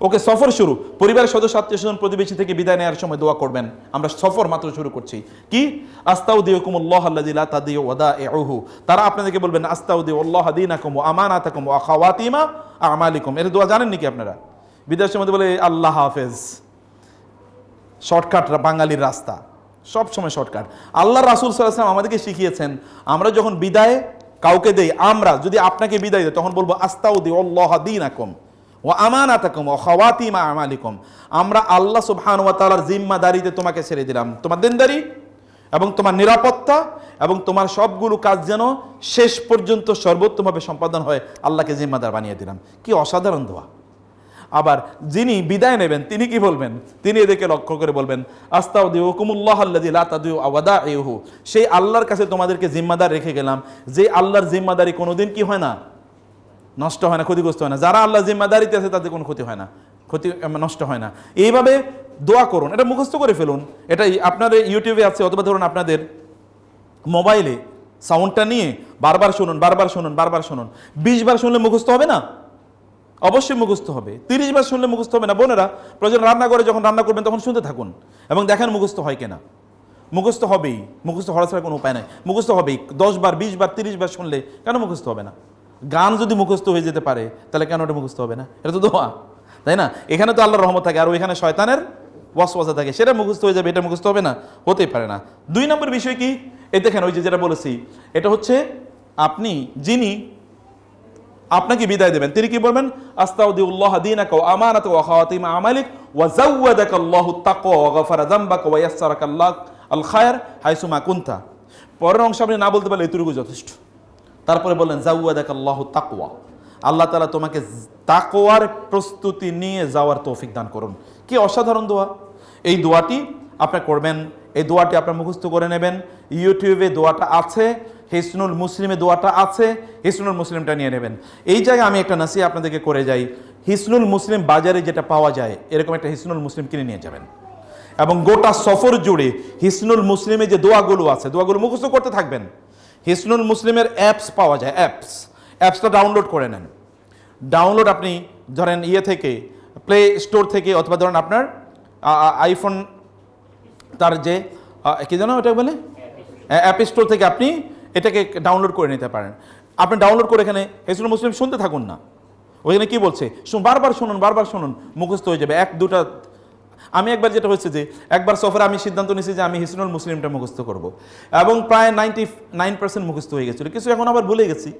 ওকে সফর শুরু। পরিবারের সদস্য, আত্মীয় স্বজন, প্রতিবেশী থেকে বিদায় নেওয়ার সময় দোয়া করবেন। আমরা সফর মাত্র শুরু করছি। কি? আস্তাউ আল্লাহ তাদিউ ওয়াদা এহু তারা আপনাদেরকে বলবেন আস্তাউ দিউ আল্লাহ দিনাকুম আমানাতাকুম ওয়া খাওয়াতিমা আমালিকুম। এর দোয়া জানেন নাকি আপনারা? বিদেশের মধ্যে বলে, আল্লাহ হাফেজ। শর্টকাট বাঙালির রাস্তা। সব সময় শর্টকাট। আল্লাহ রাসুল সাল্লাম আমাদেরকে শিখিয়েছেন, আমরা যখন বিদায় কাউকে দেই, আমরা যদি আপনাকে বিদায় দেয় তখন বলব আস্তাউদি আল্লাহ দিন আকম ও আমানাতাকুম ও খাওয়াতিমা আমালিকুম। আমরা আল্লাহ সুবহান ওয়া তাআলার জিম্মাদারিতে তোমাকে ছেড়ে দিলাম। তোমার দেনদারি এবং তোমার নিরাপত্তা এবং তোমার সবগুলো কাজ যেন শেষ পর্যন্ত সর্বোত্তমভাবে সম্পাদন হয় আল্লাহকে জিম্মাদার বানিয়ে দিলাম। কি অসাধারণ দোয়া। আবার যিনি বিদায় নেবেন, তিনি কি বলবেন? তিনি এদেরকে লক্ষ্য করে বলবেন আস্তাউদি হুকুমুল্লাহ আল্লাদি লাতাদু আওয়াদা ইহু সেই আল্লাহর কাছে তোমাদেরকে জিম্মাদার রেখে গেলাম। যে আল্লাহর জিম্মাদারি কোনোদিন কি হয় না? নষ্ট হয় না, ক্ষতিগ্রস্ত হয় না। যারা আল্লাহ জিম্মাদারিতে আছে, তাদের কোনো ক্ষতি হয় না। ক্ষতি নষ্ট হয় না। এইভাবে দোয়া করুন। এটা মুখস্থ করে ফেলুন। এটা আপনাদের ইউটিউবে আছে, অথবা ধরুন আপনাদের মোবাইলে সাউন্ডটা নিয়ে বারবার শুনুন বারবার শুনুন বারবার শুনুন। বিশ বার শুনলে মুখস্থ হবে না? অবশ্যই মুখস্থ হবে। তিরিশ বার শুনলে মুখস্থ হবে না? বোনেরা, প্রয়োজন রান্না করে যখন রান্না করবেন, তখন শুনতে থাকুন এবং দেখেন মুখস্থ হয় কিনা। মুখস্থ হবেই। মুখস্থ হওয়া ছাড়া কোনো উপায় নাই। মুখস্থ হবেই। দশ বার, বিশ বার, তিরিশ বার শুনলে কেন মুখস্থ হবে না? গান যদি মুখস্থ হয়ে যেতে পারে, তাহলে কেন ওটা মুখস্থ হবে না? এটা তো দোয়া, তাই না? এখানে তো আল্লাহর রহমত থাকে, আর ওইখানে শয়তানের ওয়াসওয়াসা থাকে। সেটা মুখস্থ হয়ে যাবে, এটা মুখস্থ হবে না, হতেই পারে না। দুই নম্বর বিষয় কি? এই দেখেন, ওই যে যেটা বলেছি, এটা হচ্ছে আপনি, যিনি আপনাকে বিদায় দেবেন, তিনি কি বলবেন? ওয়া খাওয়াতিম আমালিক আল পরের অংশ আপনি না বলতে পারলে এতটুকু যথেষ্ট। তারপরে বললেন জাউয়াদাকা আল্লাহু তাকওয়া। আল্লাহ তালা তোমাকে তাকোয়ার প্রস্তুতি নিয়ে যাওয়ার তৌফিক দান করুন। কি অসাধারণ দোয়া। এই দোয়াটি আপনি করবেন, এই দোয়াটি আপনার মুখস্থ করে নেবেন। ইউটিউবে দোয়াটা আছে, হিসনুল মুসলিমে দোয়াটা আছে, হিসনুল মুসলিমটা নিয়ে নেবেন। এই জায়গায় আমি একটা নাসি আপনাদেরকে করে যাই। হিসনুল মুসলিম বাজারে যেটা পাওয়া যায়, এরকম একটা হিসনুল মুসলিম কিনে নিয়ে যাবেন। এবং গোটা সফর জুড়ে হিসনুল মুসলিমে যে দোয়াগুলো আছে, দোয়াগুলো মুখস্থ করতে থাকবেন। হিসনুল মুসলিমের অ্যাপস পাওয়া যায় অ্যাপস অ্যাপসটা ডাউনলোড করে নেন। ডাউনলোড আপনি ধরেন ইয়ে থেকে প্লে স্টোর থেকে অথবা ধরেন আপনার আইফোন তার যে কি জানো ওটা বলে? অ্যাপ স্টোর থেকে আপনি এটাকে ডাউনলোড করে নিতে পারেন। আপনি ডাউনলোড করে এখানে হেসুল মুসলিম শুনতে থাকুন না। ওইখানে কি বলছে? বারবার শুনুন বারবার শুনুন, মুখস্থ হয়ে যাবে। এক, দুটা আমি একবার যেটা হচ্ছে যে, একবার সফরে আমি সিদ্ধান্ত নিয়েছি যে আমি হিসনুল মুসলিমটা মুখস্থ করব। এবং প্রায় নাইনটি নাইন পার্সেন্ট মুখস্থ হয়ে গেছিল। কিছু এখন আবার ভুলে গেছি।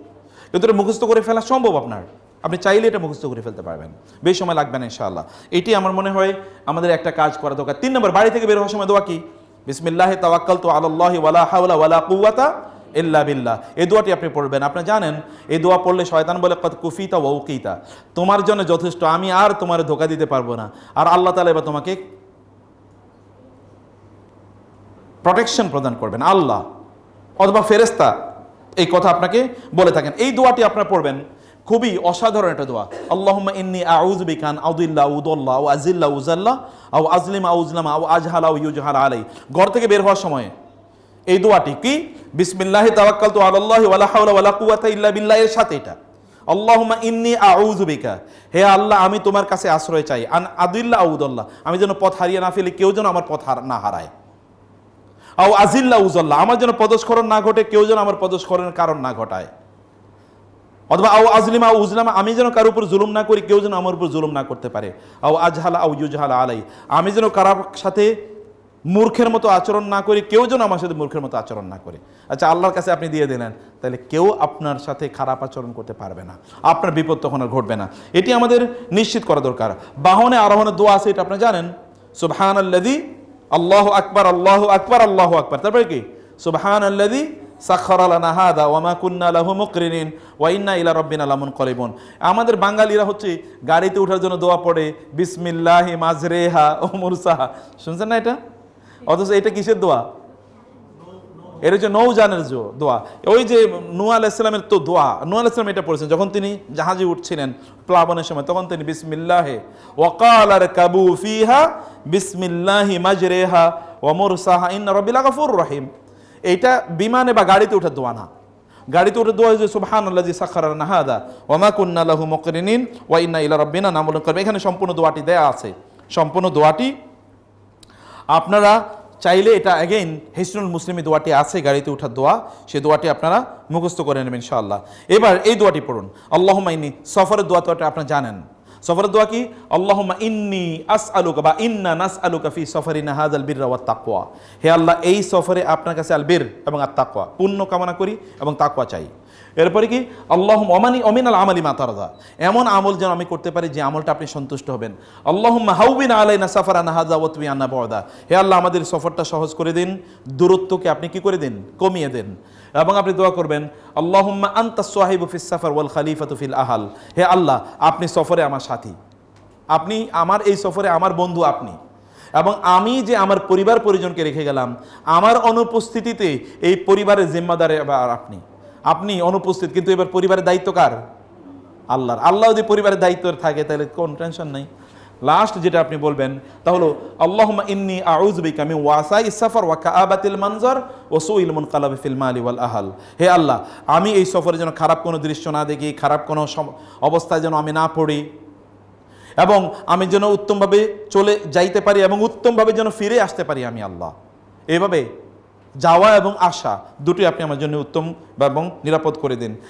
কিন্তু এটা মুখস্থ করে ফেলা সম্ভব আপনার। আপনি চাইলে এটা মুখস্থ করে ফেলতে পারবেন। বেশ সময় লাগবে না, ইনশাআল্লাহ। এটি আমার মনে হয় আমাদের একটা কাজ করা দরকার। তিন নম্বর, বাড়ি থেকে বের হওয়ার সময় দোয়া কি? বিসমিল্লাহ তাওয়াক্কাল তো আল্লাহ ওয়ালা হাওলা ওয়ালা কুওয়াতা ইল্লা বিল্লাহ। এই দোয়াটি আপনি পড়বেন। আপনি জানেন, এই দোয়া পড়লে শয়তান বলে কত কুফিতা ওকিতা তোমার জন্য যথেষ্ট, আমি আর তোমার ধোকা দিতে পারব না। আর আল্লাহ তালা এবার তোমাকে প্রোটেকশন প্রদান করবেন। আল্লাহ অথবা ফেরেস্তা এই কথা আপনাকে বলে থাকেন। এই দোয়াটি আপনারা পড়বেন, খুবই অসাধারণ একটা দোয়া। আল্লাহুম্মা ইন্নি আউযু বিকান আউদুল্লাহ উদুল্লাহ আজিল্লা উজাল্লাহ আউ আজলিম আউজলাম আও আজহাল ইউজহাল আলাই ঘর থেকে বের হওয়ার সময় এই দোয়াটি কি? বিসমিল্লাহ তাওয়াক্কাল তো আল্লাহ ওয়ালা হাওলা ওয়ালা কুওয়াতা ইল্লা বিল্লাহ, এর সাথে এটা। আল্লাহুম্মা ইন্নি আউযু বিকা। হে আল্লাহ, আমি তোমার কাছে আশ্রয় চাই। আন আদিল্লাহ আউদুল্লাহ। আমি যেন পথ হারিয়ে না ফেলি, কেউ যেন আমার পথ না হারায়। আও আজিল্লা উজল্লাহ আমার যেন পদস্খলন না ঘটে, কেউ যেন আমার পদস্খলনের কারণ না ঘটায়। অথবা আও আজলিমা আও উজলামা, আমি যেন কারোর উপর জুলুম না করি, কেউ যেন আমার উপর জুলুম না করতে পারে। আও আজহালা আও ইউজহালা আলাই। আমি যেন কারোর সাথে মূর্খের মতো আচরণ না করি, কেউ যেন আমার সাথে মূর্খের মতো আচরণ না করে। আচ্ছা আল্লাহর কাছে আপনি দিয়ে দিলেন, তাহলে কেউ আপনার সাথে খারাপ আচরণ করতে পারবে না। আপনার বিপদ তখন আর ঘটবে না। এটি আমাদের নিশ্চিত করা দরকার। বাহনে আরোহণের দোয়া আছে, এটা আপনি জানেন। সুবহান আল্লাদি আল্লাহ আকবার আল্লাহ আকবার আল্লাহ আকবার। তারপরে কি? সুবহান আল্লাদি সাক্ষর আলানা হাদা কুন্না লাহু মুকরিনিন ইলা রাব্বিনা লামুনকালিবুন। আমাদের বাঙালিরা হচ্ছে গাড়িতে ওঠার জন্য দোয়া পড়ে, বিসমিল্লাহি মাজরেহা ও মুরসাহা। শুনছেন না এটা? অথচ এটা কিসের দোয়া? এর হচ্ছে নৌজানের দোয়া। ওই যে নুয়া আলাইসালামের তো দোয়া নুয়া আলাইসালাম এটা পড়েছেন। যখন তিনি জাহাজে উঠছিলেন প্লাবনের সময়, তখন তিনি বিসমিল্লাহে ওয়াকাল আর কাবু ফিহা বিসমিল্লাহি মাজরেহা ওমর সাহা ইন্না রবিল গাফুর রহিম। এইটা বিমানে বা গাড়িতে ওঠার দোয়া না। গাড়িতে উঠে দোয়া যে সুবহান আল্লাহ সাখার নাহাদা ওমা কুন্না লাহু মকরিনিন ওয়া ইন্না ইলা রাব্বিনা নামুল করবে এখানে সম্পূর্ণ দোয়াটি দেয়া আছে। সম্পূর্ণ দোয়াটি আপনারা চাইলে এটা অ্যাগেইন হিসনুল মুসলিমী দোয়াটি আছে, গাড়িতে ওঠার দোয়া, সে দোয়াটি আপনারা মুখস্থ করে নেবেন ইনশাআল্লাহ। এবার এই দোয়াটি পড়ুন। আল্লাহুম্মা ইন্নি, সফরের দোয়া তো আপনারা জানেন। সফরের দোয়া কি? আল্লাহুম্মা ইন্নি আস আলুকা বা ইন্না নাস আলুকা ফি সফরিনা হাজাল বীর ওয়াত তাকওয়া। হে আল্লাহ, এই সফরে আপনার কাছে আল বীর এবং আত তাকওয়া। পুণ্য কামনা করি এবং তাকওয়া চাই। এরপরে কি? আল্লাহ অমানি অমিন আল আমালি মাতারদা এমন আমল যেন আমি করতে পারি যে আমলটা আপনি সন্তুষ্ট হবেন। আল্লাহ হাউবিন আলাইনা সাফার আনাহাজা ও তুমি আন্না বর্দা হে আল্লাহ, আমাদের সফরটা সহজ করে দিন। দূরত্বকে আপনি কি করে দিন? কমিয়ে দেন। এবং আপনি দোয়া করবেন, আল্লাহুম্মা আন্তা সোহাইব ফিস সাফার ওয়াল খালিফাতু ফিল আহাল। হে আল্লাহ, আপনি সফরে আমার সাথী। আপনি আমার এই সফরে আমার বন্ধু আপনি। এবং আমি যে আমার পরিবার পরিজনকে রেখে গেলাম, আমার অনুপস্থিতিতে এই পরিবারের জিম্মাদারে আপনি। আপনি অনুপস্থিত, কিন্তু এবার পরিবারের দায়িত্ব কার? আল্লাহর। আল্লাহ যদি পরিবারের দায়িত্ব থাকে, তাহলে কোন টেনশন নাই। লাস্ট যেটা আপনি বলবেন, তা হলো, আল্লাহুম্মা ইন্নি আউযুবিকা মিন ওয়াসাই সফর ওয়া কাআবাতিল মানজার ওয়া সুইল মুনকালাবি ফিল মালি ওয়াল আহাল। হে আল্লাহ, আমি এই সফরে যেন খারাপ কোনো দৃশ্য না দেখি, খারাপ কোনো অবস্থায় যেন আমি না পড়ি। এবং আমি যেন উত্তমভাবে চলে যাইতে পারি এবং উত্তমভাবে যেন ফিরে আসতে পারি আমি আল্লাহ। এইভাবে যাওয়া এবং আসা দুটোই আপনি আমার জন্য উত্তম এবং নিরাপদ করে দিন।